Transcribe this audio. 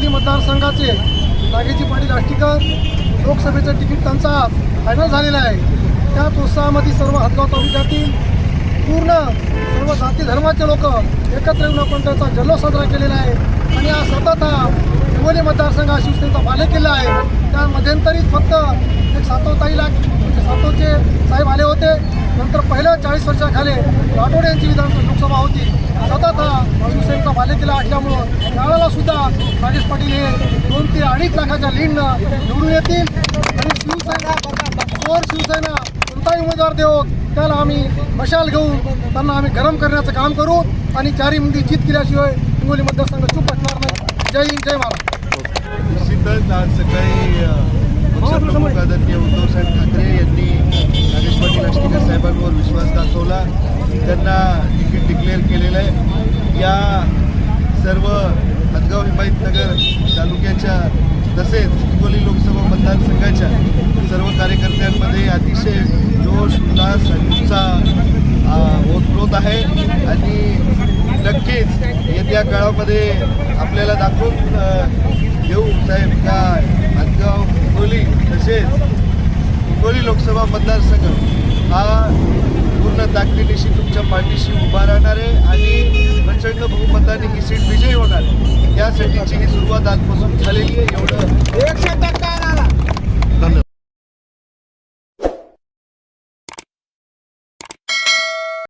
हिंगोली मतदारसंघाचे नागेजी पाटील आष्टीकर लोकसभेचं तिकीट त्यांचा फायनल झालेला आहे. त्याच उत्साहामध्ये सर्व हदगाव तालुक्यातील पूर्ण सर्व जाती धर्माचे लोक एकत्र येऊन आपण त्याचा जल्लोष साजरा केलेला आहे. आणि हा सतत हा हिंगोली मतदारसंघ हा शिवसेनेचा बालेकिल्ला आहे. त्या मध्यंतरीच फक्त एक सातवताईला म्हणजे सातवचे साहेब आले होते. नंतर पहिल्या चाळीस वर्षाखाली राठोड यांची विधानसभा लोकसभा होती. सतत हा शिवसेना राजेश पाटील हे दोन ते अडीच लाखाच्या लीडनं निवडून येतील. आणि शिवसेना चोर शिवसेना कोणताही उमेदवार देऊ त्याला आम्ही मशाल घेऊन त्यांना आम्ही गरम करण्याचं काम करू आणि चारी मंदी जीत केल्याशिवाय हिंगोली मतदारसंघ चूप असणार नाही. जय हिंद जय महाराज निश्चितच आज सकाळी पक्षप्रमुख आदरणीय उद्धवसाहेब ठाकरे यांनी राजेश पाटील आष्टीकर साहेबांवर विश्वास दाखवला. त्यांना तिकीट डिक्लेअर केलेलं आहे. सर्व हदगाव हिमायतनगर तालुक्याच्या तसेच हिंगोली लोकसभा मतदारसंघाच्या सर्व कार्यकर्त्यांमध्ये अतिशय जोश उल्हास आणि उत्साह ओतप्रोत आहे. आणि नक्कीच येत्या काळामध्ये आपल्याला दाखवून देऊ साहेब का हदगाव हिंगोली तसेच हिंगोली लोकसभा मतदारसंघ हा पूर्ण ताकदीनिशी तुमच्या पाठीशी उभा राहणार आहे. आणि त्यासाठीची ही सुरुवात आजपासून झालेली आहे. एवढं एकशे टक्का